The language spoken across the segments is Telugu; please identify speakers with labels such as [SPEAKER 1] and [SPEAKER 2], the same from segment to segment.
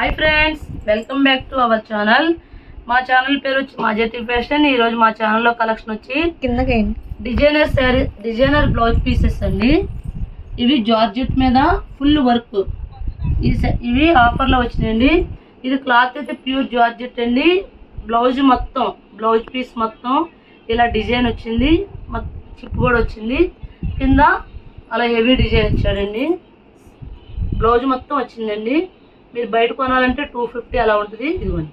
[SPEAKER 1] Hi friends welcome back to our channel మా ఛానల్ పేరు వచ్చి మా జతి ఫ్యాషన్ ఈ రోజు మా ఛానల్లో కలెక్షన్ వచ్చి
[SPEAKER 2] కిందకేంటి
[SPEAKER 1] designer sari designer blouse pieces అండి. ఇవి జార్జెట్ మీద ఫుల్ వర్క్ ఇవి ఆఫర్లో వచ్చినాయండి. ఇది క్లాత్ అయితే ప్యూర్ జార్జెట్ అండి. బ్లౌజ్ మొత్తం బ్లౌజ్ పీస్ మొత్తం ఇలా డిజైన్ వచ్చింది. చిప్ కూడా వచ్చింది. కింద అలా హెవీ డిజైన్ ఇచ్చాడండి. బ్లౌజ్ మొత్తం వచ్చిందండి. మీరు బయట కొనాలంటే టూ ఫిఫ్టీ అలా ఉంటుంది. ఇదిగోండి.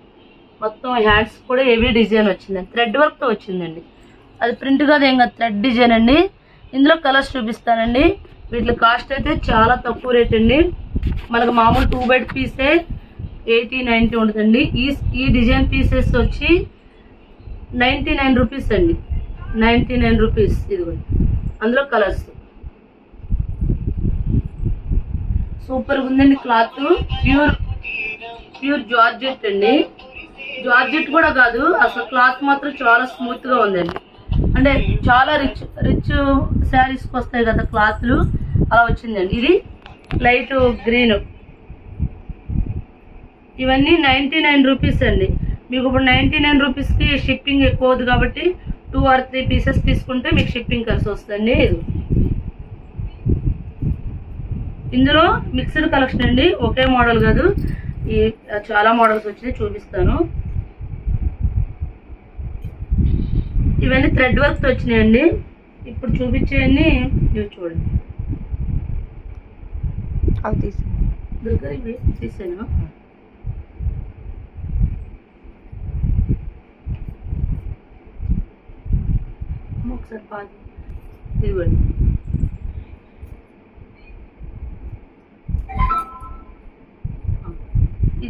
[SPEAKER 1] మొత్తం హ్యాండ్స్ కూడా హెవీ డిజైన్ వచ్చిందండి. థ్రెడ్ వర్క్తో వచ్చిందండి. అది ప్రింట్ కాదు ఏం కాదు థ్రెడ్ డిజైన్ అండి. ఇందులో కలర్స్ చూపిస్తానండి. వీటి కాస్ట్ అయితే చాలా తక్కువ రేట్ అండి. మనకు మామూలు టూ బైట్ పీసే ఎయిటీ నైంటీ ఉంటుందండి. ఈ ఈ డిజైన్ పీసెస్ వచ్చి నైంటీ నైన్ రూపీస్ అండి. నైంటీ నైన్ రూపీస్ ఇదిగోండి. అందులో కలర్స్ సూపర్ ఉందండి క్లాత్. ప్యూర్ ప్యూర్ జార్జెట్ అండి. జార్జెట్ కూడా కాదు అసలు క్లాత్ మాత్రం చాలా స్మూత్గా ఉందండి. అంటే చాలా రిచ్ రిచ్ శారీస్కి వస్తాయి కదా క్లాత్లు. అలా వచ్చిందండి. ఇది లైట్ గ్రీన్. ఇవన్నీ నైంటీ నైన్ రూపీస్ అండి. మీకు ఇప్పుడు నైంటీ నైన్ రూపీస్కి షిప్పింగ్ ఎక్కువ కాబట్టి టూ ఆర్ త్రీ పీసెస్ తీసుకుంటే మీకు షిప్పింగ్ కలిసి వస్తుందండి. ఇది ఇందులో మిక్స్డ్ కలెక్షన్ అండి ఒకే మోడల్ కాదు. ఈ చాలా మోడల్స్ వచ్చినాయి చూపిస్తాను. ఇవన్నీ థ్రెడ్ వర్క్ వచ్చినాయండి. ఇప్పుడు చూపించేవన్నీ ఇవి చూడండి.
[SPEAKER 2] అవి తీసి
[SPEAKER 1] దుర్గా ఇవి తీసాను ఒకసారి ఇదిగోండి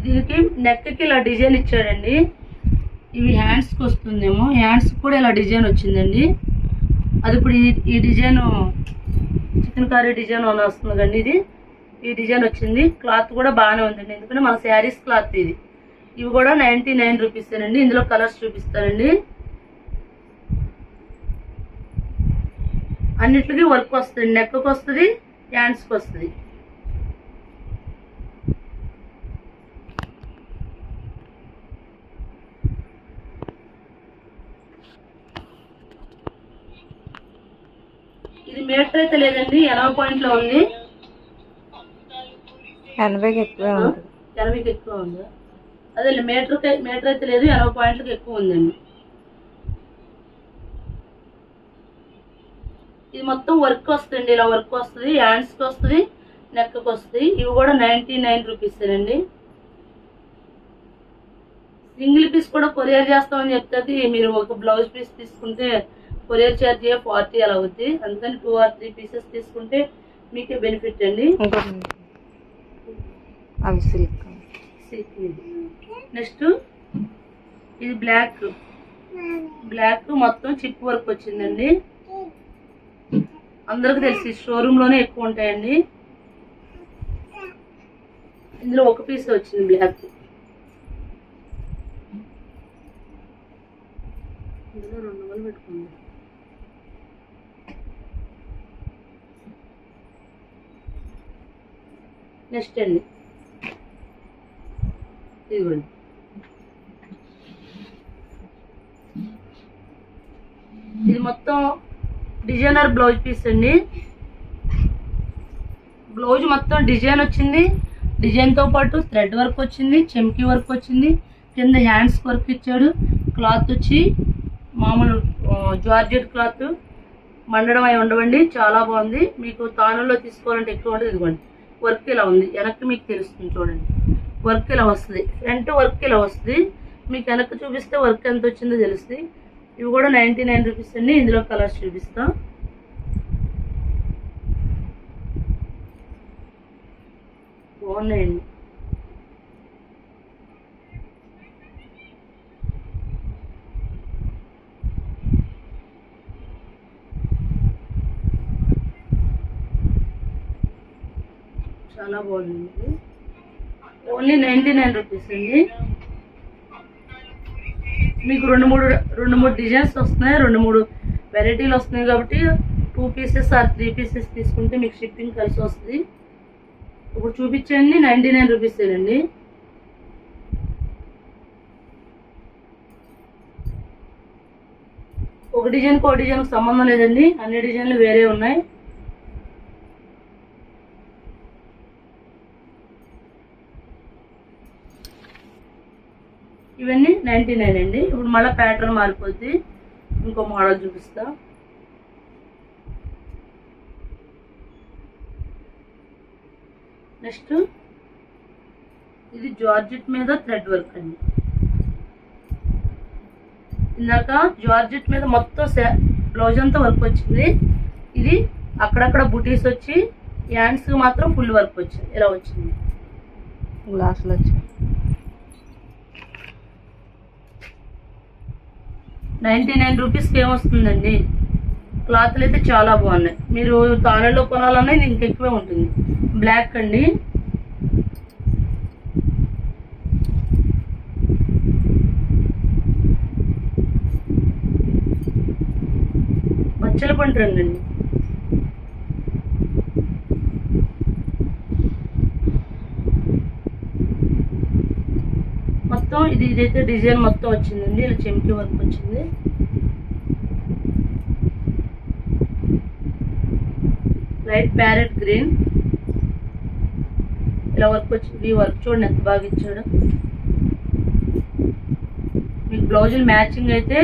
[SPEAKER 1] దీనికి నెక్కి ఇలా డిజైన్ ఇచ్చాడండి. ఇవి హ్యాండ్స్కి వస్తుందేమో. హ్యాండ్స్ కూడా ఇలా డిజైన్ వచ్చిందండి. అది ఇప్పుడు ఈ ఈ డిజైన్ చికెన్ కర్రీ డిజైన్ అని వస్తుంది కండి ఇది. ఈ డిజైన్ వచ్చింది. క్లాత్ కూడా బాగానే ఉందండి. ఎందుకంటే మన శారీస్ క్లాత్ ఇది. ఇవి కూడా నైంటీ నైన్ రూపీస్ అండి. ఇందులో కలర్స్ చూపిస్తానండి. అన్నిటికీ వర్క్ వస్తుంది. నెక్కి వస్తుంది. హ్యాండ్స్కి వస్తుంది ఇది మీటర్ అయితే లేదండి ఎనభై పాయింట్లో ఉంది.
[SPEAKER 2] ఎనభైకి ఎక్కువే
[SPEAKER 1] ఎనభైకి ఎక్కువ ఉంది. అదే మీటర్ మీటర్ అయితే లేదు ఎనభై పాయింట్లకు ఎక్కువ ఉందండి. ఇది మొత్తం వర్క్ వస్తుంది ఇలా వర్క్ వస్తుంది హ్యాండ్స్కి వస్తుంది నెక్కి వస్తుంది. ఇవి కూడా నైంటీ నైన్ రూపీస్ అండి. సింగిల్ పీస్ కూడా కొరియర్ చేస్తామని చెప్తుంది మీరు ఒక బ్లౌజ్ పీస్ తీసుకుంటే కొరియర్ ఛార్జ్ ఫార్టీ అలా అవుద్ది. అందుకని టూ ఆర్ త్రీ పీసెస్ తీసుకుంటే మీకే బెనిఫిట్ అండి.
[SPEAKER 2] ఇంకోటి అవి సిల్క్
[SPEAKER 1] నెక్స్ట్ ఇది బ్లాక్. బ్లాక్ మొత్తం చిప్ వర్క్ వచ్చిందండి. అందరికి తెలిసి షోరూమ్లోనే ఎక్కువ ఉంటాయండి. ఇందులో ఒక పీస్ వచ్చింది బ్లాక్. ఇందులో రెండు వందలు పెట్టుకుంది నెక్స్ట్ అండి. ఇదిగోండి. ఇది మొత్తం డిజైనర్ బ్లౌజ్ పీస్ అండి. బ్లౌజ్ మొత్తం డిజైన్ వచ్చింది. డిజైన్తో పాటు థ్రెడ్ వర్క్ వచ్చింది చెమ్కీ వర్క్ వచ్చింది. కింద హ్యాండ్స్ వర్క్ ఇచ్చాడు. క్లాత్ వచ్చి మామూలు జార్జెట్ క్లాత్. మండడం అయి ఉండవండి. చాలా బాగుంది. మీకు తానుల్లో తీసుకోవాలంటే ఎక్కువ ఉంటుంది. ఇదిగోండి. వర్క్ ఇలా ఉంది? వెనక్కి మీకు తెలుస్తుంది చూడండి. వర్క్ ఇలా వస్తుంది? ఫ్రంట్ వర్క్ ఇలా వస్తుంది? మీకు వెనక్కి చూపిస్తే వర్క్ ఎంత వచ్చిందో తెలుస్తుంది. ఇవి కూడా నైంటీ నైన్ రూపీస్ అండి. ఇందులో కలర్స్ చూపిస్తాం. బాగున్నాయండి. బౌల్ ఉంది. ఓన్లీ నైంటీ నైన్ రూపీస్ అండి మీకు రెండు మూడు రెండు మూడు డిజైన్స్ వస్తున్నాయి రెండు మూడు వెరైటీలు వస్తున్నాయి కాబట్టి two pieces or three pieces తీసుకుంటే మీకు షిప్పింగ్ కలిసి వస్తుంది. ఇప్పుడు చూపించండి నైంటీ నైన్ రూపీసేనండి ఒక డిజైన్కి ఒక డిజైన్కి సంబంధం లేదండి. అన్ని డిజైన్లు వేరే ఉన్నాయి. ఇవన్నీ నైంటీ నైన్ అండి. ఇప్పుడు మళ్ళీ ప్యాటర్న్ మారిపోద్ది. ఇంకో మోడల్ చూపిస్తా. నెక్స్ట్ ఇది జార్జెట్ మీద థ్రెడ్ వర్క్ అండి. ఇందాక జార్జెట్ మీద మొత్తం బ్లౌజ్ అంతా వర్క్ వచ్చింది. ఇది అక్కడక్కడ బుటీస్ వచ్చి హ్యాండ్స్ మాత్రం ఫుల్ వర్క్ వచ్చింది ఇలా వచ్చింది?
[SPEAKER 2] గ్లాసులు వచ్చి
[SPEAKER 1] నైంటీ నైన్ రూపీస్కి ఏమొస్తుందండి? క్లాత్లు అయితే చాలా బాగున్నాయి. మీరు తాళలో కొనాలన్నా ఇది ఇంకెక్కువే ఉంటుంది. బ్లాక్ అండి. పచ్చల పంట రంగు అండి మొత్తం ఇది ఇదైతే డిజైన్ మొత్తం వచ్చిందండి. ఇలా చెంకి వర్క్ వచ్చింది. లైట్ ప్యారెట్ గ్రీన్ ఇలా వర్క్ వచ్చింది. ఈ వర్క్ చూడండి ఎంత బాగా ఇచ్చాడు. మీకు బ్లౌజులు మ్యాచింగ్ అయితే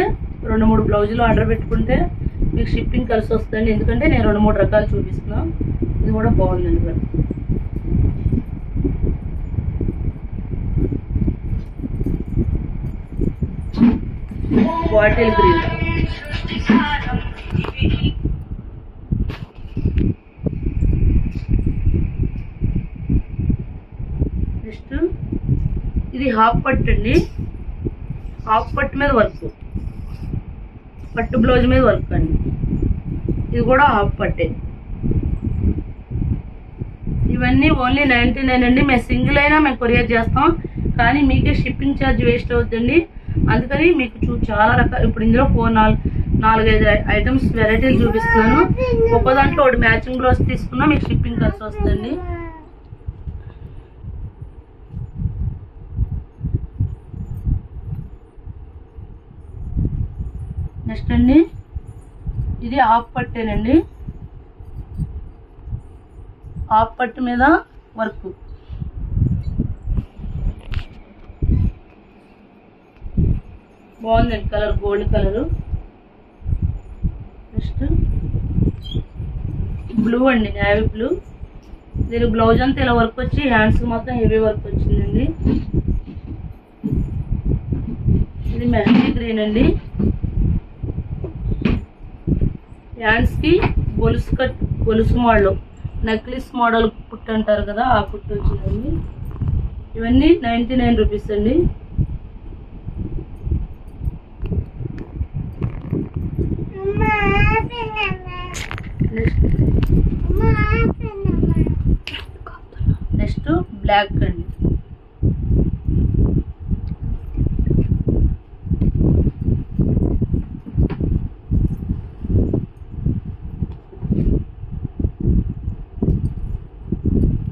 [SPEAKER 1] రెండు మూడు బ్లౌజులు ఆర్డర్ పెట్టుకుంటే మీకు షిప్పింగ్ కలిసి వస్తుంది ఎందుకంటే నేను రెండు మూడు రకాలు చూపిస్తున్నాను. ఇది కూడా బాగుందండి వర్క్ బాటిల్ గ్రీన్. నెక్స్ట్ ఇది హాఫ్ పట్టు అండి. హాఫ్ పట్టు మీద వర్క్. పట్టు బ్లౌజ్ మీద వర్క్ అండి. ఇది కూడా హాఫ్ పట్టే. ఇవన్నీ ఓన్లీ నైంటీ నైన్ అండి. మేము సింగిల్ అయినా మేము కొరియర్ చేస్తాం. కానీ మీకే షిప్పింగ్ ఛార్జ్ వేస్ట్ అవుతుంది అందుకని మీకు చూ చాలా రకాల ఇప్పుడు ఇందులో ఫోర్ నాలుగు నాలుగైదు ఐటమ్స్ వెరైటీలు చూపిస్తున్నాను. ఒక్కో దాంట్లో ఒకటి మ్యాచింగ్ బ్లౌజ్ తీసుకున్నా మీకు షిప్పింగ్ కలిసి వస్తుంది నెక్స్ట్ అండి. ఇది ఆఫ్ పట్టేనండి. ఆఫ్ పట్టు మీద వర్క్. బాగుందండి colour gold colour next blue అండి నేవీ బ్లూ దీని బ్లౌజ్ అంతా ఇలా వర్క్ వచ్చి హ్యాండ్స్ మాత్రం హెవీ వర్క్ వచ్చిందండి. ఇది మెహందీ గ్రీన్ అండి. హ్యాండ్స్కి గొలుసు కట్ గొలుసు మోడల్ నెక్లెస్ మోడల్ కుట్టు అంటారు కదా ఆ కుట్టు వచ్చిందండి. ఇవన్నీ నైంటీ నైన్ రూపీస్ అండి. నెక్స్ట్ అండి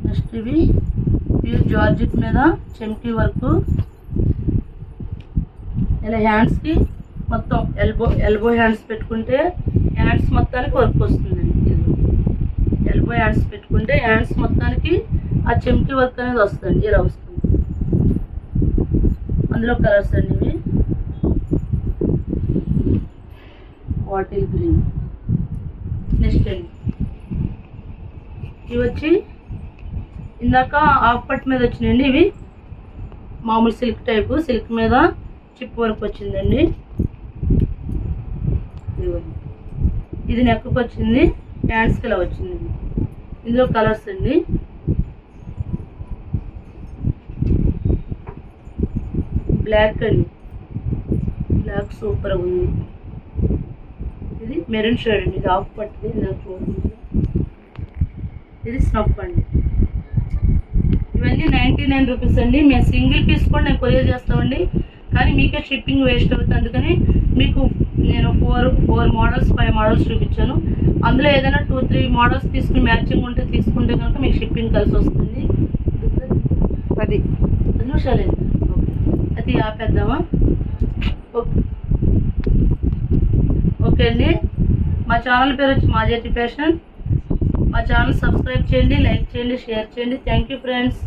[SPEAKER 1] నెక్స్ట్ ఇవి ప్యూర్ జార్జెట్ మీద చెమ్కీ వర్క్. ఇలా హ్యాండ్స్కి మొత్తం ఎల్బో ఎల్బో హ్యాండ్స్ పెట్టుకుంటే హ్యాండ్స్ మొత్తానికి వర్క్ వస్తుందండి. ఎల్బో హ్యాండ్స్ పెట్టుకుంటే హ్యాండ్స్ మొత్తానికి ఆ చెంకి వర్క్ అనేది వస్తుంది ఇలా వస్తుంది. అందులో కలర్స్ అండి ఇవి. Bottle green. నెక్స్ట్ అండి. ఇవి వచ్చి ఇందాక హాఫ్ పట్ మీద వచ్చినాయండి ఇవి. మామూలు సిల్క్ టైపు సిల్క్ మీద చిప్ వర్క్ వచ్చిందండి. ఇది నెక్కు వచ్చింది ప్యాంట్స్కి ఇలా వచ్చిందండి. ఇందులో కలర్స్ అండి. బ్లాక్ అండి. బ్లాక్ సూపర్ ఉంది. ఇది మెరూన్ షేడ్ అండి. ఇది ఆఫ్ పట్టింది నాకు చూడండి ఇది స్నఫ్ అండి. ఇవన్నీ నైంటీ నైన్ రూపీస్ అండి. మేము సింగిల్ పీస్ కూడా నేను కొరియర్ చేస్తామండి. కానీ మీకే షిప్పింగ్ వేస్ట్ అవుతుంది. అందుకని మీకు నేను four four models five models చూపించాను. అందులో ఏదైనా టూ త్రీ మోడల్స్ తీసుకుని మ్యాచింగ్ ఉంటే తీసుకుంటే కనుక మీకు షిప్పింగ్ కలిసి వస్తుంది.
[SPEAKER 2] పది.
[SPEAKER 1] పది నిమిషాలు అది ఆపేద్దామా? ఓకే ఓకే అండి మా ఛానల్ పేరు వచ్చి మాజెటి ఫ్యాషన్ మా ఛానల్ సబ్స్క్రైబ్ చేయండి లైక్ చేయండి షేర్ చేయండి. Thank you friends.